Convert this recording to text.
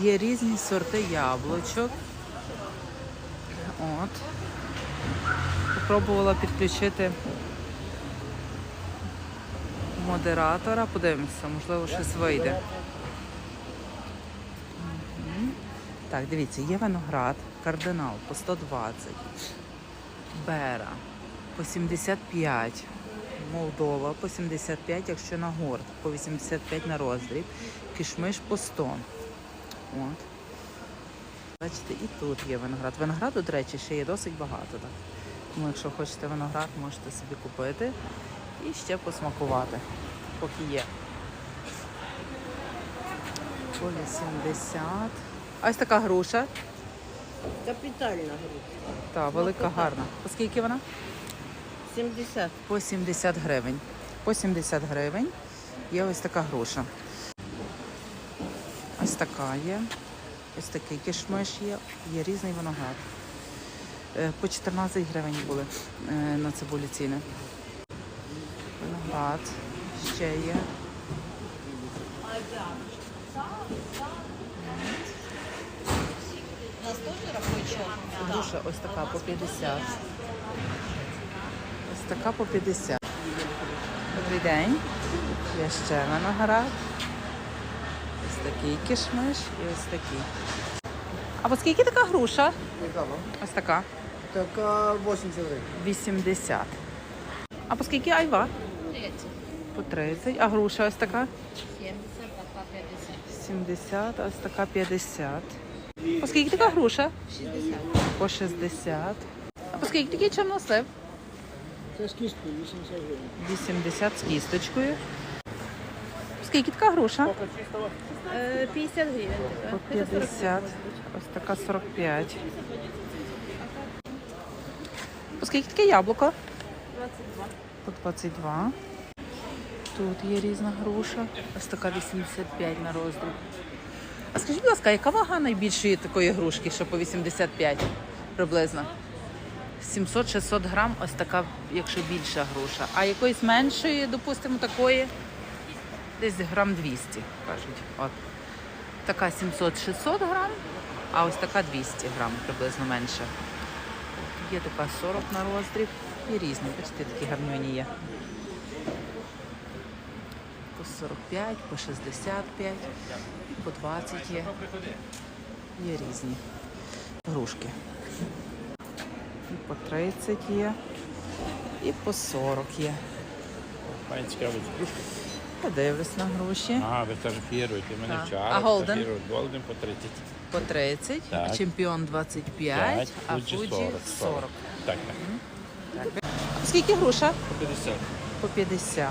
Є різні сорти яблучок. От. Попробувала підключити модератора. Подивимося, можливо, щось вийде. Так, дивіться, є виноград, кардинал по 120, бера по 75, Молдова по 75, якщо на горд, по 85 на роздріб, кишмиш по 100. От. Бачите, і тут є виноград. Винограду, до речі, ще є досить багато. Так. Тому якщо хочете виноград, можете собі купити і ще посмакувати, поки є. По 80. А ось така груша. Капітальна грудь. Та, велика, гарна. По скільки вона? 70. По 70 гривень. По 70 гривень є ось така груша. Ось така є. Ось такий кишмиш є. Є різний виноград. Е, По 14 гривень були е, на цибулі ціни. Виноград ще є. Груша ось така по 50. Ось така по 50. Добрий день. Є ще виноград. Ось такий кишмиш і ось такий. А по скільки така груша? Ось така. Така 80 гривень. 80. А по скільки айва? 30. По 30. А груша ось така? 70, така 50. 70, а ось така 50. По скільки така груша? 60. По 60. А по скільки такий чорнослив? Це з кісткою 80 гривень. 80 з кісточкою. Скільки така груша? 50 гривень. По 50. Ось така 45. По скільки таке яблуко? 22. По 22. Тут є різна груша. Ось така 85 на роздріб. А скажіть, будь ласка, яка вага найбільшої такої грушки, що по 85 приблизно? 700-600 грам, ось така, якщо більша груша. А якоїсь меншої, допустимо, такої, десь грам 200, кажуть. От. Така 700-600 грам, а ось така 200 грам, приблизно менше. Є така 40 на роздріб і різні. Бачите, такі гарнюні є. По 45, по 65, і по 20 є. Є різні грушки. І по 30 є, і по 40 є. Пані цікавить Подивлюсь на груші. Ага, ви фотографіруєте мене Так. вчора. А Голден? фотографірують Голден по 30. По 30, Так. чемпіон 25, а Фуджі Фуджі 40. 40. Так, так. А Скільки груша? По 50. По 50.